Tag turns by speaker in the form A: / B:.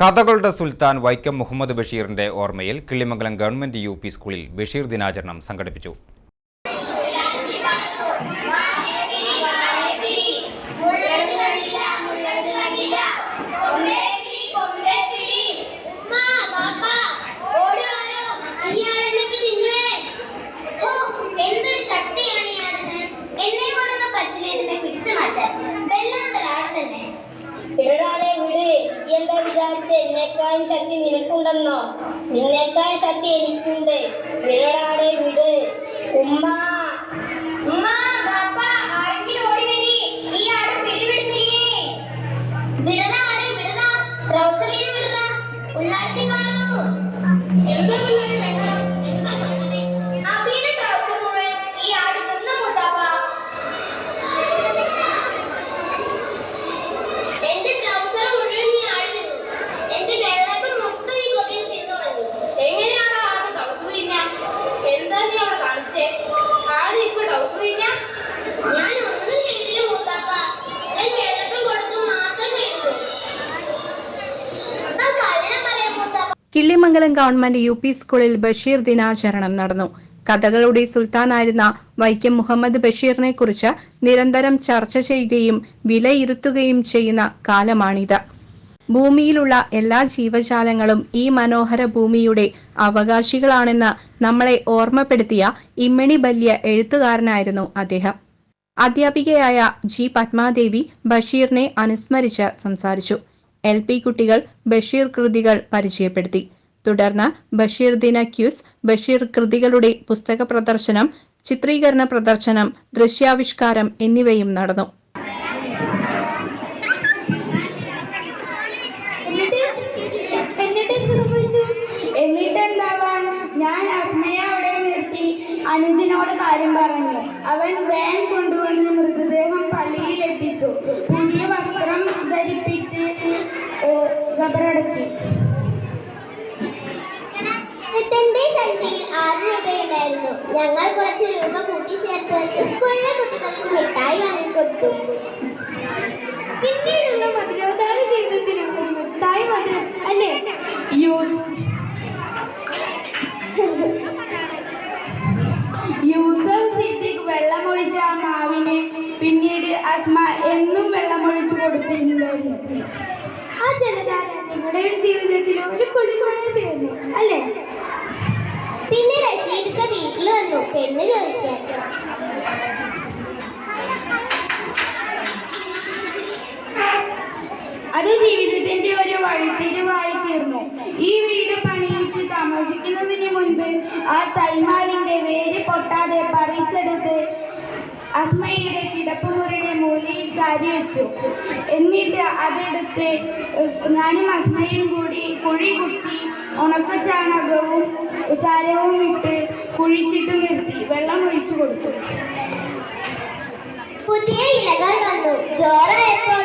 A: കഥകളുടെ സുൽത്താൻ വൈക്കം മുഹമ്മദ് ബഷീറിന്റെ ഓർമ്മയിൽ കിളിമംഗലം ഗവൺമെന്റ് യു പി സ്കൂളിൽ ബഷീർ ദിനാചരണം സംഘടിപ്പിച്ചു.
B: പിടിച്ചു മാറ്റാൻ. തന്നെ.
C: വിചാരിച്ച എന്നെക്കാളും ശക്തി നിനക്കുണ്ടെന്നോ? നിന്നേക്കാൾ ശക്തി എനിക്കുണ്ട്.
D: കിള്ളിമംഗലം ഗവൺമെന്റ് യു പി സ്കൂളിൽ ബഷീർ ദിനാചരണം നടന്നു. കഥകളുടെ സുൽത്താനായിരുന്ന വൈക്കം മുഹമ്മദ് ബഷീറിനെ കുറിച്ച് നിരന്തരം ചർച്ച ചെയ്യുകയും വിലയിരുത്തുകയും ചെയ്യുന്ന കാലമാണിത്. ഭൂമിയിലുള്ള എല്ലാ ജീവജാലങ്ങളും ഈ മനോഹര ഭൂമിയുടെ അവകാശികളാണെന്ന് നമ്മളെ ഓർമ്മപ്പെടുത്തിയ ഇമ്മണി ബല്യ എഴുത്തുകാരനായിരുന്നു അദ്ദേഹം. അധ്യാപികയായ ജി പത്മാദേവി ബഷീറിനെ അനുസ്മരിച്ച് സംസാരിച്ചു. എൽ പി കുട്ടികൾ ബഷീർ കൃതികൾ പരിചയപ്പെടുത്തി. തുടർന്ന് ബഷീർ ദിന ക്യൂസ് ബഷീർ കൃതികളുടെ പുസ്തക പ്രദർശനം ചിത്രീകരണ പ്രദർശനം ദൃശ്യാവിഷ്കാരം എന്നിവയും നടന്നു.
C: ഞാൻ അസ്മയെ അവിടെ നിർത്തി. അനുജനോട് കാര്യം പറഞ്ഞു. അവൻ വാൻ കൊണ്ടുവന്ന് മൃതദേഹം പള്ളിയിൽ എത്തിച്ചു.
B: രൂപയുണ്ടായിരുന്നു ഞങ്ങൾ കുറച്ച് രൂപ കൂട്ടിച്ചേർത്ത് സ്കൂളിലെ കുട്ടികൾക്ക് മിഠായി വാങ്ങിക്കൊടുത്തു.
E: പിന്നീടുള്ള മധുരോധാര ജീവിതത്തിന് ഒരു മിഠായി മധുരം അല്ലേ?
C: യൂസ്. യൂസഫ് സിദ്ദിഖ് വെള്ളമൊഴിച്ച ആ മാവിന് പിന്നീട് അസ്മ എന്നും വെള്ളമൊഴിച്ചു കൊടുത്തിട്ടുണ്ടായിരുന്നു.
E: ആ ജലധാര നിങ്ങളുടെ ജീവിതത്തിൽ ഒരു കുളിർമഴ തീർന്നു അല്ലേ?
C: അത് ജീവിതത്തിന്റെ ഒരു വഴിത്തിരിവായി തീർന്നു. ഈ വീട് പണിയിച്ച് താമസിക്കുന്നതിന് മുൻപ് ആ തൈമാവിന്റെ വേര് പൊട്ടാതെ പറിച്ചെടുത്ത് അസ്മയുടെ കിടപ്പുമുറിയുടെ മൂലയിൽ ചാരി വെച്ചു. എന്നിട്ട് അതെടുത്ത് ഞാനും അസ്മയും കൂടി കുഴി കുത്തി ഉണക്കച്ചാണകവും ചാരവും ഇട്ട് കുഴിച്ചിട്ട് നിർത്തി. വെള്ളം ഒഴിച്ചു കൊടുത്തു.
B: പുതിയ ഇലകൾ വന്നു. ജോറായപ്പോൾ